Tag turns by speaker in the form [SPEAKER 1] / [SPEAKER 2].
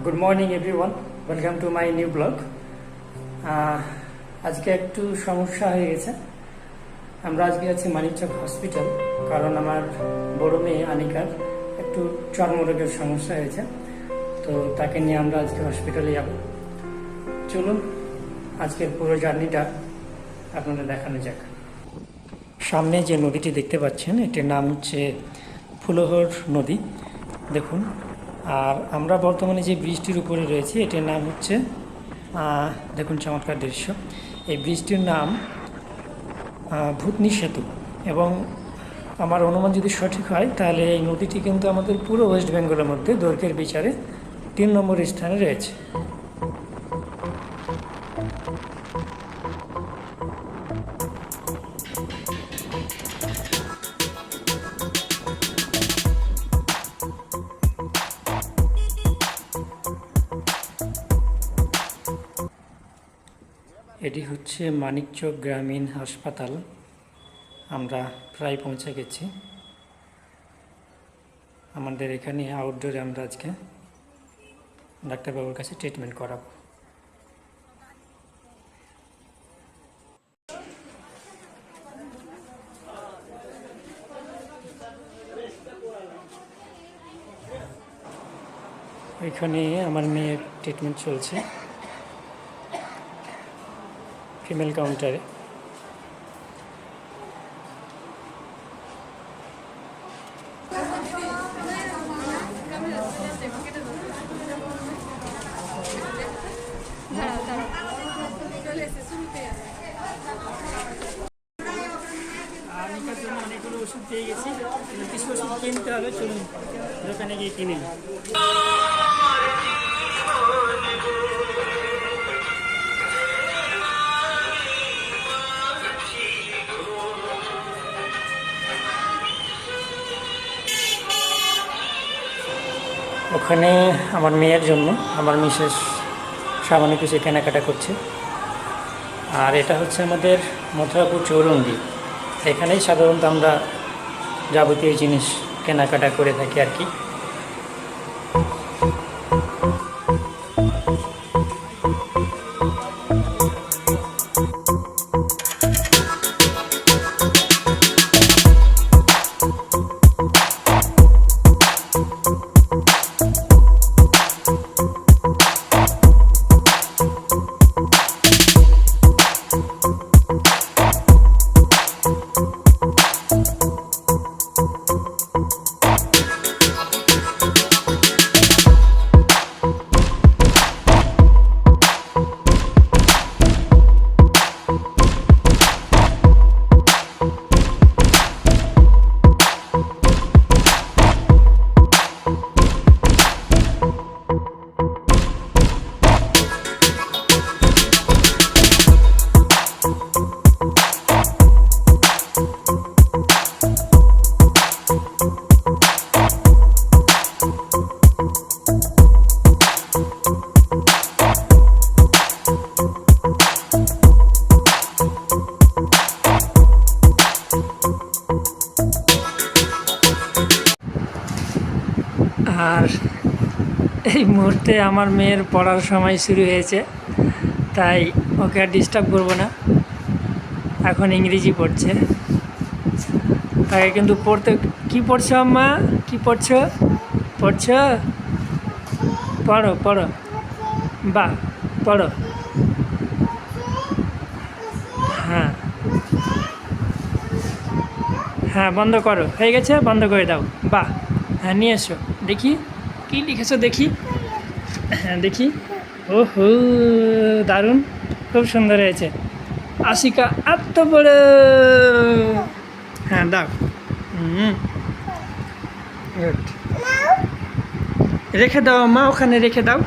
[SPEAKER 1] Good morning everyone welcome to my new blog আজকে একটু সমস্যা হয়ে গেছে। আমরা আজকে আছি মানিকচক হসপিটাল কারণ আমার বড় মেয়ে আনিকার একটু চর্মরোগের সমস্যা হয়েছে। তো তাকে নিয়ে আমরা আজকে হসপিটালে যাব। চলুন, আজকের পুরো জার্নিটা আপনাদের দেখানো যাক। সামনে যে নদীটি দেখতে পাচ্ছেন, এটির নাম হচ্ছে ফুলহর নদী। দেখুন আর আমরা বর্তমানে যে ব্রিজটির উপরে রয়েছি, এটির নাম হচ্ছে দেখুন চমৎকার দৃশ্য। এই ব্রিজটির নাম ভূতনি সেতু। এবং আমার অনুমান যদি সঠিক হয়, তাহলে এই নদীটি কিন্তু আমাদের পুরো ওয়েস্ট বেঙ্গলের মধ্যে দৈর্ঘ্যের বিচারে তিন নম্বর স্থানে রয়েছে। এটি হচ্ছে মানিকচক গ্রামীণ হাসপাতাল। আমরা প্রায় পৌঁছে গেছি। আমাদের এখানে আউটডোরে আমরা আজকে ডাক্তারবাবুর কাছে ট্রিটমেন্ট করাবো। এখানে আমার মেয়ের ট্রিটমেন্ট চলছে। ফিমেল কাউন্টারে অনেকগুলো ওষুধ গেছি কিছু ওষুধ কিনতে হবে চলুন দোকানে গিয়ে কিনে ওখানে আমার মেয়ের জন্য আমার মিসেস সামান্য কিছু কেনাকাটা করছে। আর এটা হচ্ছে আমাদের মথুরাপুর চৌরঙ্গি। এখানেই সাধারণত আমরা যাবতীয় জিনিস কেনাকাটা করে থাকি আর কি। আর এই মুহূর্তে আমার মেয়ের পড়ার সময় শুরু হয়েছে, তাই ওকে আর ডিস্টার্ব করব না। এখন ইংরেজি পড়ছে। তাকে কিন্তু পড়তে, কি পড়ছো আম্মা? কি পড়ছো? পড়ছো? পড়ো পড়ো। বাহ, পড়ো। হ্যাঁ। হ্যাঁ বন্ধ করো। হয়ে গেছে? বন্ধ করে দাও। বাহ হ্যাঁ নিয়ে এসো। দেখি। কি লিখেছো দেখি? হ্যাঁ দেখি। ও হো দারুণ। খুব সুন্দর হয়েছে। আশিকা, এত বড়। হ্যাঁ দাও। হুম. রেখে দাও, মা, ওখানে রেখে দাও।